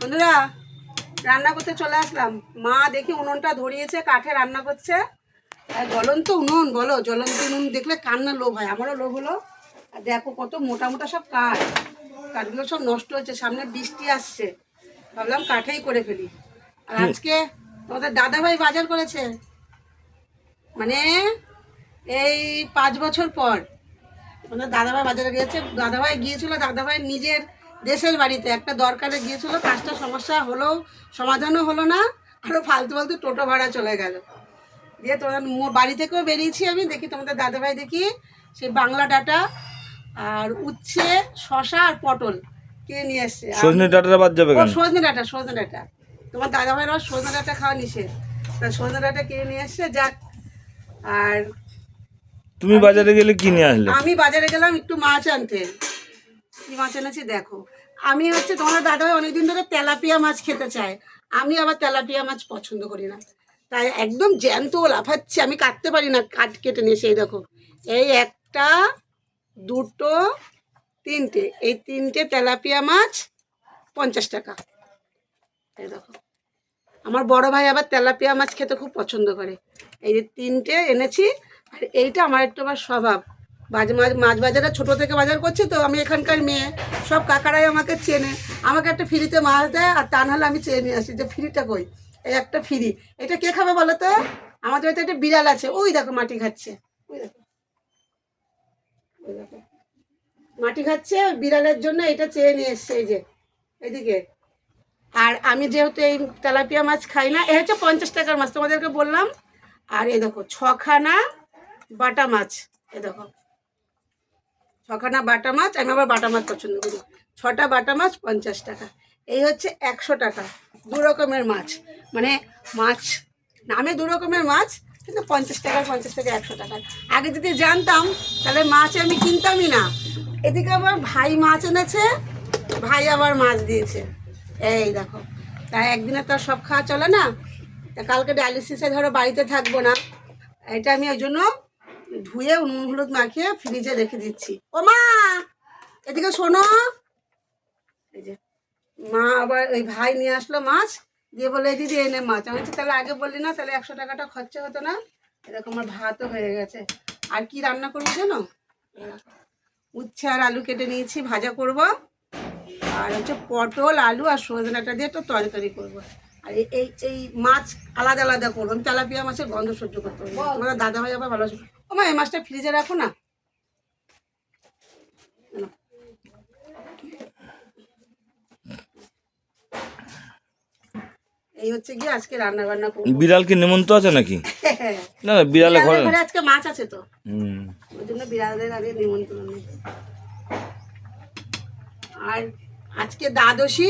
বন্ধুরা রান্না করতে চলে আসলাম। মা দেখি উনুনটা ধরিয়েছে কাঠে রান্না করছে। জ্বলন্ত উনুন বলো জ্বলন্ত উনুন দেখলে কান্না লোভ হয় আমারও লোভ হলো। আর দেখো কত মোটা মোটা সব কাঠ। কাঠগুলো সব নষ্ট হচ্ছে সামনে বৃষ্টি আসছে। ভাবলাম কাঠেই করে ফেলি। আর আজকে তোমাদের দাদাভাই বাজার করেছে। মানে এই পাঁচ বছর পর। মানে দাদাভাই বাজারে গিয়েছে দাদাভাই গিয়েছিল দাদাভাই নিজের দেশের বাড়িতে। একটা দরকারে গিয়েছিল কাজটা সমস্যা হলেও সমাধানও হলো না আরও ফালতু ফালতু টোটো ভাড়া চলে গেল। দিয়ে তোমাদের বাড়ি থেকেও বেরিয়েছি আমি দেখি তোমাদের দাদাভাই দেখি সেই বাংলা ডাটা আর উচ্ছে শশা আর পটল কিনে নিয়ে এসছে। সজনে ডাটাটা বাদ যাবে সজনে ডাটা সজনে ডাটা। তোমার দাদাভাই আবার সজনে ডাটা খাওয়া নিষেধ। তা সজনে ডাটা কিনে নিয়ে এসছে যাক। আর তুমি বাজারে গেলে কি নিয়ে আসলে আমি বাজারে গেলাম একটু মাছ আনতে। কি মাছ এনেছি দেখো। আমি হচ্ছে তোমার দাদাভাই অনেকদিন ধরে তেলাপিয়া মাছ খেতে চায়। আমি আবার তেলাপিয়া মাছ পছন্দ করি না। তাই একদম জ্যান্ত লাফাচ্ছে, আমি কাটতে পারি না কাট কেটে নিয়ে সেই দেখো। এই একটা, দুটো, তিনটে। এই তিনটে তেলাপিয়া মাছ পঞ্চাশ টাকা। এই দেখো। আমার বড় ভাই আবার তেলাপিয়া মাছ খেতে খুব পছন্দ করে। এই যে তিনটে এনেছি, আর এইটা আমার একটু আবার স্বভাব। মাছ মাছ মাছ বাজারে, ছোটো থেকে বাজার করছি তো আমি এখানকার মেয়ে। সব কাকারাই আমাকে চেনে। আমাকে একটা ফ্রিতে মাছ দেয় আর তা নাহলে আমি চেয়ে নিয়ে আসি যে ফ্রিটা কই? এই একটা ফ্রি। এটা কে খাবে বলো তো? আমাদের বাড়িতে একটা বিড়াল আছে। ওই দেখো মাটি খাচ্ছে। ওই দেখো। ওই দেখো। মাটি খাচ্ছে বিড়ালের জন্য এটা চেয়ে নিয়ে এসছে এই যে। এদিকে। আর আমি যেহেতু এই তেলাপিয়া মাছ খাই না, এ হচ্ছে পঞ্চাশ টাকার মাছ তোমাদেরকে বললাম। আর এই দেখো, ছখানা বাটা মাছ। এ দেখো। ছখানা বাটা মাছ, আমি আবার বাটা মাছ পছন্দ করি। ছটা বাটা মাছ পঞ্চাশ টাকা। এই হচ্ছে একশো টাকা, দু রকমের মাছ। মানে মাছ, নামে দু রকমের মাছ, কিন্তু পঞ্চাশ টাকা পঞ্চাশ টাকা একশো টাকা। আগে যদি জানতাম, তাহলে মাছ আমি কিনতামই না। এদিকে আবার ভাই মাছ এনেছে, ভাই আবার মাছ দিয়েছে। এই দেখো, তাই একদিনে তো সব খাওয়া চলে না। তা কালকে ডায়ালিসিসে ধরো বাড়িতে থাকব না। এটা আমি ওই জন্য ধুয়ে নুন হলুদ মাখিয়ে ফ্রিজে রেখে দিচ্ছি। ও মা! এদিকে শোনো। এই যে, মা আবার ওই ভাই নিয়ে আসলো মাছ। দিয়ে বলে, "এই দিদি এনে মাছ। আমি তাহলে আগে বললি না, তাহলে একশো টাকাটা খরচা হতো না। এরকম আমার ভাতও হয়ে গেছে। আর কি রান্না করব জানো? উচ্ছে আর আলু কেটে নিয়েছি, ভাজা করব। আর হচ্ছে পটল, আলু আর সজনাটা দিয়ে একটু তরকারি করব। আর এই- এই এই মাছ আলাদা আলাদা করব। আমি তেলাপিয়া মাছের গন্ধ সহ্য করতে পারি না। তোমার দাদা ভাই আবার ভালো ও মা এই মাছটা ফ্রিজে রাখো না। এই হচ্ছে গিয়ে আজকে রান্না বান্না করব। বিড়াল কি নেমন্ত আছে নাকি? না না বিড়ালে ঘরে আজকে মাছ আছে তো। হুম। ওই জন্য বিড়ালদের আগে নিমন্ত্রণ নেই। আর আজকে দ্বাদশী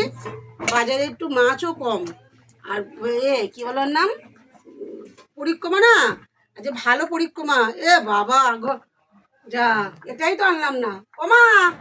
বাজারে একটু মাছও কম। আর, এ, কি বলার নাম? পরিক্রমা না? যে ভালো পরিক্রমা। এ, বাবা গো। যা, এটাই তো আনলাম না। ও মা